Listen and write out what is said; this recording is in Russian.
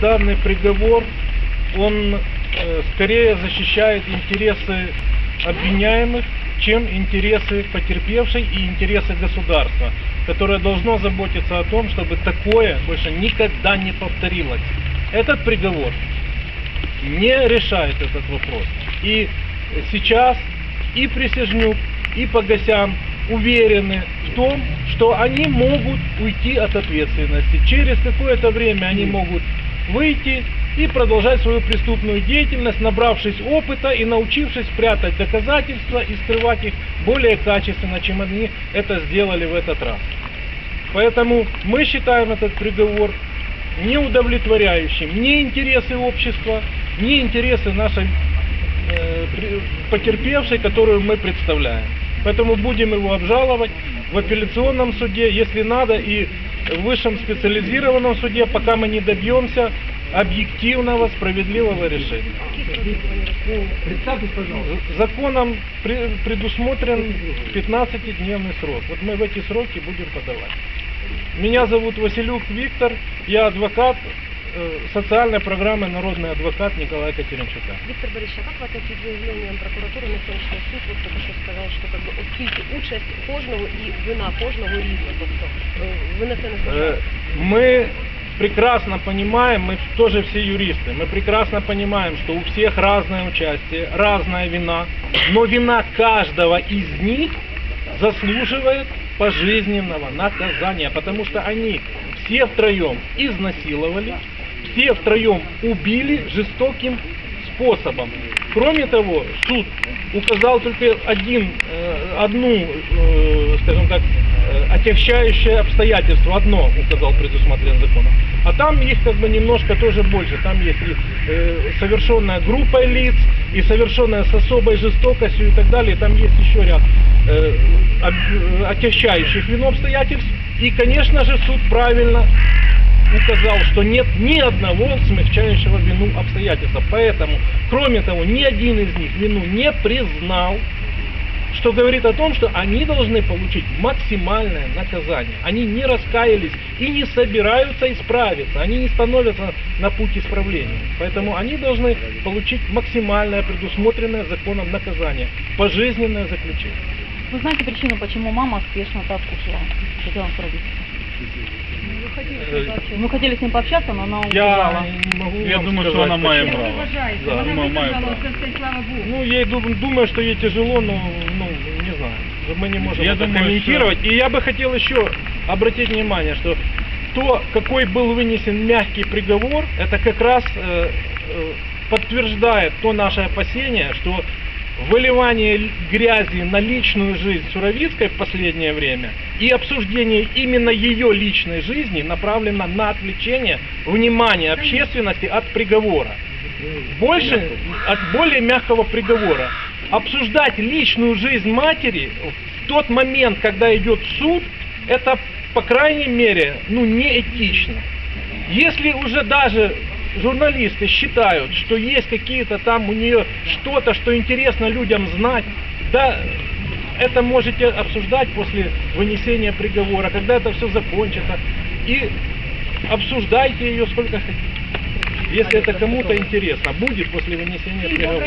данный приговор, он э, скорее защищает интересы обвиняемых, чем интересы потерпевшей и интересы государства, которое должно заботиться о том, чтобы такое больше никогда не повторилось. Этот приговор не решает этот вопрос. И сейчас и Присяжнюк, и Погосян уверены в том, что они могут уйти от ответственности. Через какое-то время они могут выйти и продолжать свою преступную деятельность, набравшись опыта и научившись прятать доказательства и скрывать их более качественно, чем они это сделали в этот раз. Поэтому мы считаем этот приговор не ни интересы общества, ни интересы нашей э, потерпевшей, которую мы представляем. Поэтому будем его обжаловать в апелляционном суде, если надо, и в высшем специализированном суде, пока мы не добьемся объективного, справедливого решения. Законом пре- предусмотрен 15-дневный срок. Вот мы в эти сроки будем подавать. Меня зовут Василюк Виктор, я адвокат социальной программы «Народный адвокат» Николая Катеринчука. Виктор Борисович, а как ви относитесь к заявленням прокуратури на сонячний суд? Ви тільки що сказали, що как би, оскільки участь кожного і вина кожного різна, тобто е, ви на це не Э, зважаєте? Мы прекрасно понимаем, мы тоже все юристы, мы прекрасно понимаем, что у всех разное участие, разная вина, но вина каждого из них заслуживает пожизненного наказания, потому что они все втроем изнасиловали, все втроем убили жестоким способом. Кроме того, суд указал только один, э, одну, э, скажем так, э, отягчающее обстоятельство, одно указал предусмотрено законом. А там их как бы немножко тоже больше. Там есть и совершенная группой лиц, и совершенная с особой жестокостью и так далее. Там есть еще ряд отягчающих вину обстоятельств. И, конечно же, суд правильно указал, что нет ни одного смягчающего вину обстоятельства. Поэтому, кроме того, ни один из них вину не признал, что говорит о том, что они должны получить максимальное наказание. Они не раскаялись и не собираются исправиться. Они не становятся на путь исправления. Поэтому они должны получить максимальное предусмотренное законом наказание. Пожизненное заключение. Вы знаете причину, почему мама спешно так ушла? Хотела спросить. Мы хотели с ним пообщаться, но она Я убежала. не могу Я вам думаю, що сказать, вона має почему. право. вважаєте? Да. Вона Думаю, має виконала право. це все, слава Богу. Ну, я ду- думаю, что ей тяжело, но, ну, не знаю. Мы не можем Я это думаю, комментировать. И я бы хотел еще обратить внимание, что то, какой был вынесен мягкий приговор, это как раз э, э, подтверждает то наше опасение, что выливание грязи на личную жизнь Суровицкой в последнее время и обсуждение именно ее личной жизни направлено на отвлечение внимания общественности от приговора больше от более мягкого приговора. Обсуждать личную жизнь матери в тот момент, когда идет суд, это, по крайней мере, ну, неэтично. Если уже даже журналисты считают, что есть какие-то там у нее что-то, что интересно людям знать, да, это можете обсуждать после вынесения приговора, когда это все закончится, и обсуждайте ее сколько хотите. Если это кому-то интересно, будет после вынесения приговора.